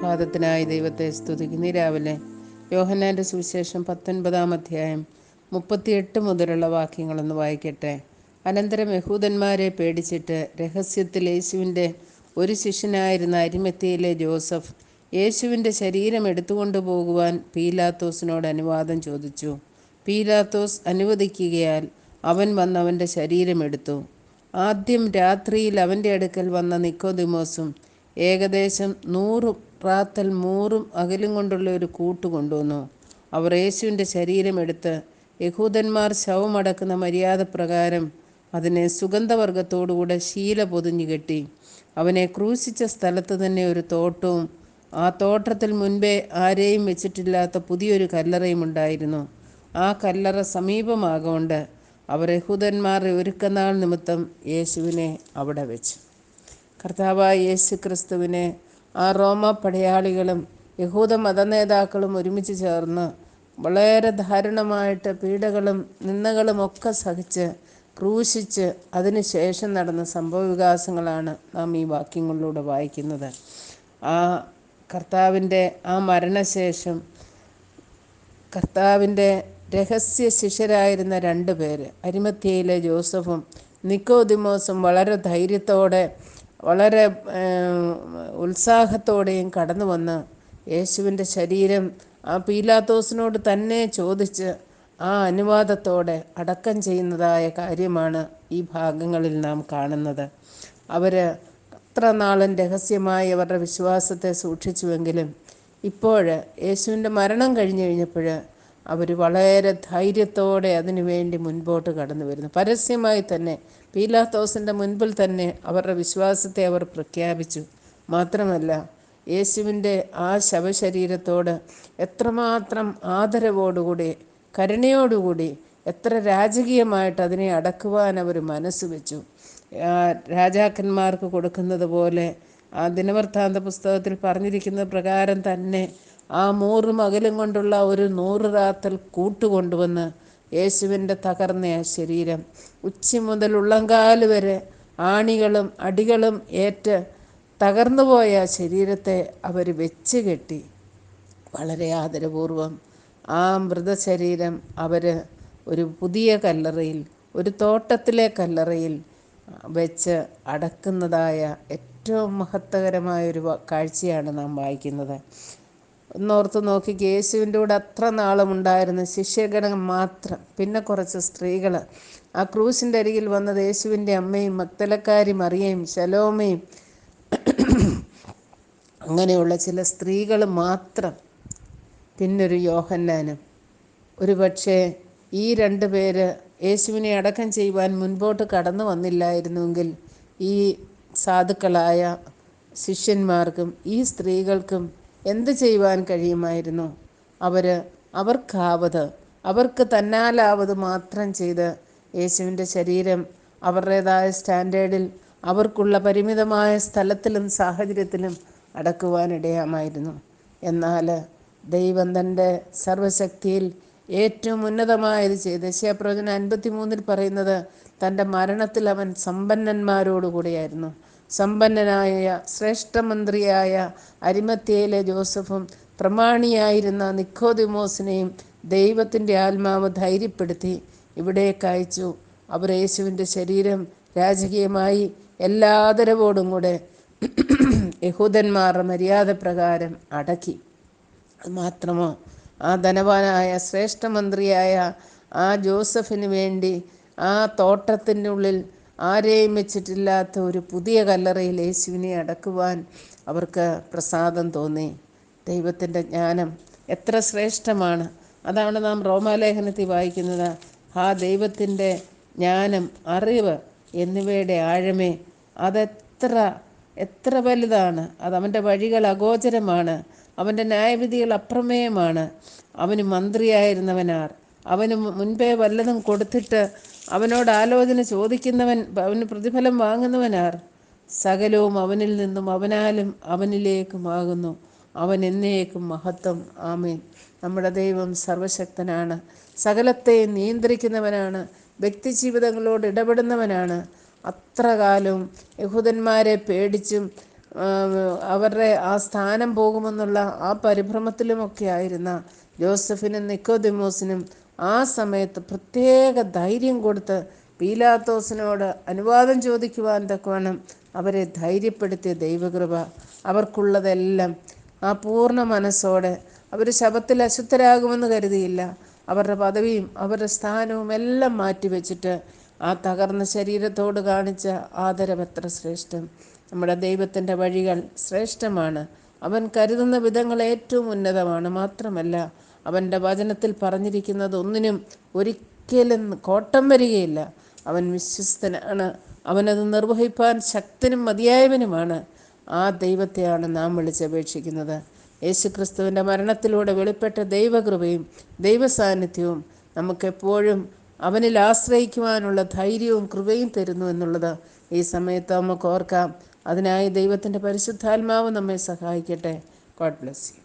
പ്രഭാതത്തിനായി ദൈവത്തെ സ്തുതിക്കുന്നു. രാവിലെ യോഹന്നാന്റെ സുവിശേഷം പത്തൊൻപതാം അധ്യായം മുപ്പത്തിയെട്ട് മുതലുള്ള വാക്യങ്ങളൊന്ന് വായിക്കട്ടെ. അനന്തരം യഹൂദന്മാരെ പേടിച്ചിട്ട് രഹസ്യത്തിൽ യേശുവിന്റെ ഒരു ശിഷ്യനായിരുന്ന അരിമത്തിയിലെ ജോസഫ് യേശുവിന്റെ ശരീരം എടുത്തുകൊണ്ടു പോകുവാൻ പീലാത്തോസിനോട് അനുവാദം ചോദിച്ചു. പീലാത്തോസ് അനുവദിക്കുകയാൽ അവൻ വന്ന് അവന്റെ ശരീരം എടുത്തു. ആദ്യം രാത്രിയിൽ അവന്റെ അടുക്കൽ വന്ന നിക്കോദിമോസും ഏകദേശം നൂറ് പ്രാത്തൽ മൂറും അകലും കൊണ്ടുള്ള ഒരു കൂട്ട് കൊണ്ടുവന്നു. അവർ യേശുവിന്റെ ശരീരമെടുത്ത് യഹൂദന്മാർ ശവമടക്കുന്ന മര്യാദ പ്രകാരം അതിനെ സുഗന്ധവർഗത്തോടുകൂടെ ശീല പൊതിഞ്ഞു കെട്ടി. അവനെ ക്രൂശിച്ച സ്ഥലത്ത് തന്നെ ഒരു തോട്ടവും ആ തോട്ടത്തിൽ മുൻപേ ആരെയും വെച്ചിട്ടില്ലാത്ത പുതിയൊരു കല്ലറയും ഉണ്ടായിരുന്നു. ആ കല്ലറ സമീപമാകൊണ്ട് അവർ യഹൂദന്മാർ ഒരുക്കനാൾ നിമിത്തം യേശുവിനെ അവിടെ വെച്ചു. കർത്താവായ യേശു ക്രിസ്തുവിനെ ആ റോമ പടയാളികളും യഹൂദ മത നേതാക്കളും ഒരുമിച്ച് ചേർന്ന് വളരെ ദാരുണമായിട്ട് പീഡകളും നിന്ദകളും ഒക്കെ സഹിച്ച് ക്രൂശിച്ച് അതിനുശേഷം നടന്ന സംഭവവികാസങ്ങളാണ് നാം ഈ വാക്യങ്ങളിലൂടെ വായിക്കുന്നത്. ആ കർത്താവിന്റെ ആ മരണശേഷം കർത്താവിന്റെ രഹസ്യ ശിഷ്യരായിരുന്ന രണ്ട് പേര് അരിമത്യയിലെ ജോസഫും നിക്കോദിമോസും വളരെ ധൈര്യത്തോടെ വളരെ ഉത്സാഹത്തോടെയും കടന്നു വന്ന് യേശുവിന്റെ ശരീരം ആ പീലാത്തോസിനോട് തന്നെ ചോദിച്ച് ആ അനുവാദത്തോടെ അടക്കം ചെയ്യുന്നതായ കാര്യമാണ് ഈ ഭാഗങ്ങളിൽ നാം കാണുന്നത്. അവർ അത്ര നാളും രഹസ്യമായി അവരുടെ വിശ്വാസത്തെ സൂക്ഷിച്ചുവെങ്കിലും ഇപ്പോൾ യേശുവിന്റെ മരണം കഴിഞ്ഞു കഴിഞ്ഞപ്പോൾ അവർ വളരെ ധൈര്യത്തോടെ അതിനു വേണ്ടി മുൻപോട്ട് കടന്നു വരുന്നു. പരസ്യമായി തന്നെ പീലാത്തോസിന്റെ മുൻപിൽ തന്നെ അവരുടെ വിശ്വാസത്തെ അവർ പ്രഖ്യാപിച്ചു. മാത്രമല്ല യേശുവിന്റെ ആ ശവശരീരത്തോട് എത്രമാത്രം ആദരവോടുകൂടി കരുണയോടുകൂടി എത്ര രാജകീയമായിട്ട് അതിനെ അടക്കുവാൻ അവർ മനസ്സ് വെച്ചു. രാജാക്കന്മാർക്ക് കൊടുക്കുന്നത് പോലെ ആ ദിനവൃത്താന്ത പുസ്തകത്തിൽ പറഞ്ഞിരിക്കുന്ന പ്രകാരം തന്നെ ആ മൂറ് മകലും കൊണ്ടുള്ള ഒരു നൂറ് റാത്തൽ കൂട്ടുകൊണ്ടുവന്ന് യേശുവിന്റെ തകർന്ന ശരീരം. ഉച്ചി മുതൽ ഉള്ളങ്കാൽ വരെ ആണികളും അടികളും ഏറ്റ് തകർന്നുപോയ ശരീരത്തെ അവർ വെച്ച് കെട്ടി. വളരെ ആദരപൂർവം ആ മൃതശരീരം അവർ ഒരു പുതിയ കല്ലറയിൽ ഒരു തോട്ടത്തിലെ കല്ലറയിൽ വെച്ച് അടക്കുന്നതായ ഏറ്റവും മഹത്തകരമായ ഒരു കാഴ്ചയാണ് നാം വായിക്കുന്നത്. ഒന്നോർത്ത് നോക്കി യേശുവിന്റെ കൂടെ അത്ര നാളും ഉണ്ടായിരുന്ന ശിഷ്യഗണം മാത്രം. പിന്നെ കുറച്ച് സ്ത്രീകൾ. ആ ക്രൂസിന്റെ അരികിൽ വന്നത് യേശുവിന്റെ അമ്മയും മക്തലക്കാരി മറിയയും ശലോമയും. അങ്ങനെയുള്ള ചില സ്ത്രീകൾ മാത്രം. പിന്നൊരു യോഹന്നാനും. ഒരു പക്ഷേ ഈ രണ്ട് പേര് യേശുവിനെ അടക്കം ചെയ്യുവാൻ മുൻപോട്ട് കടന്നു വന്നില്ലായിരുന്നുവെങ്കിൽ ഈ സാധുക്കളായ ശിഷ്യന്മാർക്കും ഈ സ്ത്രീകൾക്കും എന്ത് ചെയ്യുവാൻ കഴിയുമായിരുന്നു? അവർ അവർക്കാവത് അവർക്ക് തന്നാലാവത് മാത്രം ചെയ്ത് യേശുവിന്റെ ശരീരം അവരുടേതായ സ്റ്റാൻഡേർഡിൽ അവർക്കുള്ള പരിമിതമായ സ്ഥലത്തിലും സാഹചര്യത്തിലും അടക്കുവാനിടയാമായിരുന്നു. എന്നാൽ ദൈവം തന്റെ സർവശക്തിയിൽ ഏറ്റവും ഉന്നതമായത് ചെയ്ത് യശയപ്രവചന അൻപത്തി മൂന്നിൽ പറയുന്നത് തന്റെ മരണത്തിൽ അവൻ സമ്പന്നന്മാരോടുകൂടിയായിരുന്നു. സമ്പന്നനായ ശ്രേഷ്ഠമന്ത്രിയായ അരിമത്തേലെ ജോസഫും പ്രമാണിയായിരുന്ന നിക്കോദിമോസിനെയും ദൈവത്തിന്റെ ആത്മാവ് ധൈര്യപ്പെടുത്തി ഇവിടേക്ക് അയച്ചു. അവർ യേശുവിന്റെ ശരീരം രാജകീയമായി എല്ലാ ആദരവോടും കൂടെ യഹൂദന്മാരുടെ മര്യാദ പ്രകാരം അടക്കി മാത്രമോ ആ ധനവാനായ ശ്രേഷ്ഠമന്ത്രിയായ ആ ജോസഫിന് വേണ്ടി ആ തോട്ടത്തിന്റെ ഉള്ളിൽ ആരെയും വെച്ചിട്ടില്ലാത്ത ഒരു പുതിയ കല്ലറയിൽ യേശുവിനെ അടക്കുവാൻ അവർക്ക് പ്രസാദം തോന്നി. ദൈവത്തിന്റെ ജ്ഞാനം എത്ര ശ്രേഷ്ഠമാണ്. അതാണ് നാം റോമാലേഖനത്തിൽ വായിക്കുന്നത്. ആ ദൈവത്തിന്റെ ജ്ഞാനം അറിവ് എന്നിവയുടെ ആഴമേ അതെത്ര എത്ര വലുതാണ്. അത് അവന്റെ വഴികൾ അഗോചരമാണ്. അവന്റെ ന്യായവിധികൾ അപ്രമേയമാണ്. അവന് മന്ത്രിയായിരുന്നവനാർ. അവന് മുൻപേ വല്ലതും കൊടുത്തിട്ട് അവനോട് ആലോചന ചോദിക്കുന്നവൻ അവന് പ്രതിഫലം വാങ്ങുന്നവനാർ. സകലവും അവനിൽ നിന്നും അവനാലും അവനിലേക്കുമാകുന്നു അവൻ എന്നേക്കും മഹത്വം. ആമേൻ. നമ്മുടെ ദൈവം സർവശക്തനാണ്. സകലത്തെ നിയന്ത്രിക്കുന്നവനാണ്. വ്യക്തിജീവിതങ്ങളോട് ഇടപെടുന്നവനാണ്. അത്ര കാലം യഹൂദന്മാരെ പേടിച്ചും അവരുടെ ആ സ്ഥാനം പോകുമെന്നുള്ള ആ പരിഭ്രമത്തിലുമൊക്കെ ആയിരുന്ന ജോസഫിനും നിക്കോദിമോസിനും ആ സമയത്ത് പ്രത്യേക ധൈര്യം കൊടുത്ത് പീലാത്തോസിനോട് അനുവാദം ചോദിക്കുവാൻ തക്കവണ്ണം അവരെ ധൈര്യപ്പെടുത്തിയ ദൈവകൃപ അവർക്കുള്ളതെല്ലാം ആ പൂർണ മനസ്സോടെ അവർ ശബത്തിൽ അശുദ്ധരാകുമെന്ന് കരുതിയില്ല. അവരുടെ പദവിയും അവരുടെ സ്ഥാനവും എല്ലാം മാറ്റിവെച്ചിട്ട് ആ തകർന്ന ശരീരത്തോട് കാണിച്ച ആദരവത്ര ശ്രേഷ്ഠം. നമ്മുടെ ദൈവത്തിന്റെ വഴികൾ ശ്രേഷ്ഠമാണ്. അവൻ കരുതുന്ന വിധങ്ങൾ ഏറ്റവും ഉന്നതമാണ്. മാത്രമല്ല അവന്റെ വചനത്തിൽ പറഞ്ഞിരിക്കുന്നത് ഒന്നിനും ഒരിക്കലും കോട്ടം വരികയില്ല. അവൻ വിശ്വസ്തനാണ്. അവനത് നിർവഹിപ്പാൻ ശക്തനും മതിയായവനുമാണ്. ആ ദൈവത്തെയാണ് നാം വിളിച്ചപേക്ഷിക്കുന്നത്. യേശുക്രിസ്തുവിന്റെ മരണത്തിലൂടെ വെളിപ്പെട്ട ദൈവകൃപയും ദൈവസാന്നിധ്യവും നമുക്കെപ്പോഴും അവനിൽ ആശ്രയിക്കുവാനുള്ള ധൈര്യവും കൃപയും തരുന്നു എന്നുള്ളത് ഈ സമയത്ത് നമുക്ക് ഓർക്കാം. അതിനായി ദൈവത്തിന്റെ പരിശുദ്ധാത്മാവ് നമ്മെ സഹായിക്കട്ടെ. God bless you